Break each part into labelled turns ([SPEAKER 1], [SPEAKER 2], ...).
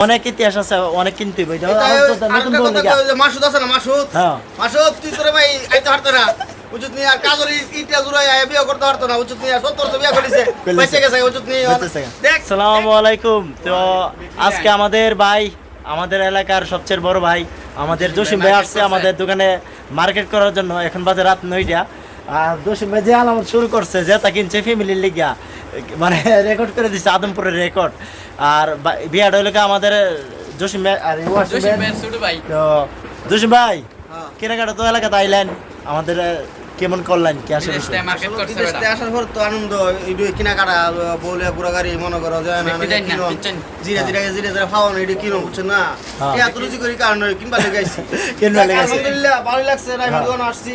[SPEAKER 1] অনেক ইতিহাস আছে অনেক কিনতে নতুন বউ লেগা
[SPEAKER 2] মাসুদ আছে না মাসুদ?
[SPEAKER 1] হ্যাঁ।
[SPEAKER 2] মাসুদ তুই তোরে ভাই আইতে না। উচিত নিয়ে আর কাজল ইটা জুড়াই আয় বিয়ে করতে পারতো না। উচিত নিয়ে সত্তর তো বিয়ে করেছে। বেঁচে গেছে উচিত নিয়ে।
[SPEAKER 1] আলাইকুম। তো আজকে আমাদের ভাই আমাদের এলাকার সবচেয়ে বড় ভাই আমাদের জসিম ভাই আসছে আমাদের দোকানে মার্কেট করার জন্য। এখন বাজে রাত নয়টা। আর দোষী যে আলামত শুরু করছে যে তা কিনছে ফ্যামিলির লিগা। মানে রেকর্ড করে দিচ্ছে আদমপুরের রেকর্ড আর বিয়াটা হলো আমাদের জসিম তো জসিম ভাই
[SPEAKER 2] হ্যাঁ।
[SPEAKER 1] কেনাকাটা তো এলাকাতে আইলেন। আমাদের কেমন কল্যাণ কি আসলে
[SPEAKER 3] বিদেশে
[SPEAKER 2] আসার পর তো আনন্দ এটা কিনা কাটা বলে পুরো গাড়ি মনে করো যে জিরা জিরা জিরা জিরা না এটা কিনো বুঝছ না?
[SPEAKER 1] হ্যাঁ। হ্যাঁ।
[SPEAKER 2] এত রুচি করি কারণ কিনবা লেগাইছি
[SPEAKER 1] কিনবা লেগাইছি
[SPEAKER 2] আলহামদুলিল্লাহ ভালো লাগছে না আমি মদন আসছি।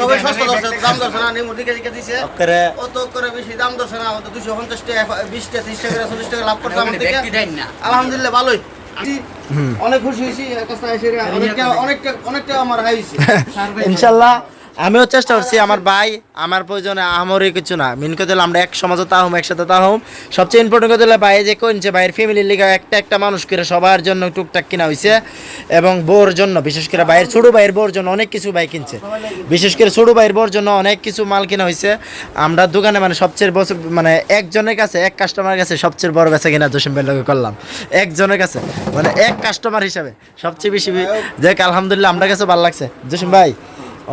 [SPEAKER 2] সবাই সস্তা দরছে দাম দরছে না। নিমুর দিকে দিকে দিছে
[SPEAKER 1] করে
[SPEAKER 2] অত করে বেশি দাম দরছে না অত 250 টাকা 20 টাকা 30 টাকা 40 টাকা লাভ
[SPEAKER 3] করতে আমাদের
[SPEAKER 2] আলহামদুলিল্লাহ ভালোই। অনেক খুশি হয়েছি অনেকটা অনেকটা অনেকটা আমার হাইছে
[SPEAKER 1] ইনশাআল্লাহ আমিও চেষ্টা করছি, আমার ভাই, আমার প্রয়োজনে আমারই কিছু না। মিন দিলে আমরা এক সমাজে তাহম একসাথে তাহম সবচেয়ে ইম্পর্টেন্ট করে দিলে ভাই যে কোনছে ভাইয়ের ফ্যামিলির লিগে একটা একটা মানুষ করে সবার জন্য টুকটাক কিনা হয়েছে এবং বোর জন্য, বিশেষ করে ভাইয়ের, ছোটো ভাইয়ের বোর জন্য অনেক কিছু ভাই কিনছে। বিশেষ করে ছোটো ভাইয়ের বোর জন্য অনেক কিছু মাল কিনা হয়েছে আমরা দোকানে মানে সবচেয়ে বছর মানে একজনের কাছে, এক কাস্টমারের কাছে সবচেয়ে বড় বেচা কিনা ভাইয়ের লগে করলাম। একজনের কাছে মানে এক কাস্টমার হিসাবে সবচেয়ে বেশি দেখ আলহামদুলিল্লাহ আমরা কাছে ভালো লাগছে। জসিম ভাই,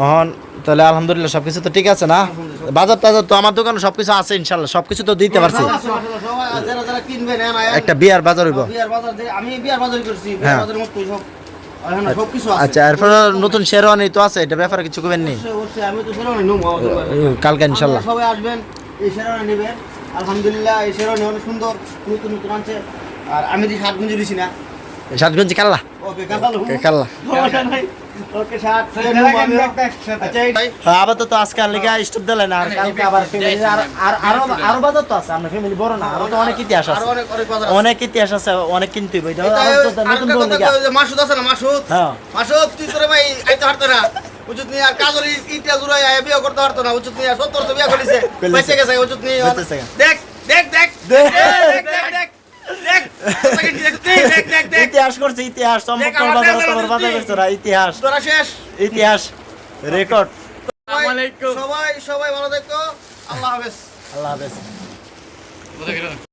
[SPEAKER 1] অহন তাহলে আলহামদুলিল্লাহ সব কিছু তো ঠিক আছে না? বাজার টাজার তো আমার দোকানে সব কিছু আছে ইনশাল্লাহ সব কিছু তো দিতে পারছি।
[SPEAKER 2] হ্যাঁ,
[SPEAKER 1] একটা বিয়ার বাজার হইব। হ্যাঁ। আচ্ছা এরপরে নতুন শেরওয়ানি তো আছে এটা ব্যাপারে কিছু করবেন নি? কালকে ইনশাল্লাহ।
[SPEAKER 2] সবাই আসবেন এই শেরওয়ানি নেবেন। আলহামদুলিল্লাহ এই শেরওয়ানি অনেক সুন্দর নতুন নতুন আর আমি যে সাতগঞ্জে দিছি না।
[SPEAKER 1] সাতগঞ্জে কাল্লা?
[SPEAKER 2] ওকে
[SPEAKER 1] কাল্লা কাল্লা?
[SPEAKER 2] সমস্যা নাই ওকে শার্ট নেব আমিও। এই-
[SPEAKER 1] আপাতত আজকে আর স্টপ দিলেন আর কালকে আবার আর আর আরও আরও বাজার তো আছে আপনার ফ্যামিলি বড় না আরও তো অনেক ইতিহাস আছে।
[SPEAKER 2] অনেক অনেক বাজার আছে।
[SPEAKER 1] অনেক ইতিহাস আছে অনেক কিনতে বই দাও
[SPEAKER 2] এটা
[SPEAKER 1] আমার তো নতুন
[SPEAKER 2] আরেকটা
[SPEAKER 1] বউ
[SPEAKER 2] কথা
[SPEAKER 1] লেগা।
[SPEAKER 2] কই যে মাসুদ আছে না মাসুদ?
[SPEAKER 1] হ্যাঁ।
[SPEAKER 2] মাসুদ তুই তোরে ভাই আইতে পারতো না। উচিত নিয়ে আর কাজল ইটা জুড়াই বিয়ে করতে পারতো না উচিত নিয়ে সত্তর তো বিয়ে করেছে।
[SPEAKER 1] করেছে।
[SPEAKER 2] বেঁচে গেছে উচিত নিয়ে। দেখ। দেখ দেখ
[SPEAKER 1] দেখ। ইতিহাস করছে ইতিহাস
[SPEAKER 2] চম্পকর
[SPEAKER 1] বাজার তোমার বাজার করছে না ইতিহাস।
[SPEAKER 2] তোরা শেষ।
[SPEAKER 1] ইতিহাস রেকর্ড।
[SPEAKER 2] সবাই-। সবাই সবাই ভালো দেখো আল্লাহ হাফেজ।
[SPEAKER 1] আল্লাহ হাফেজ?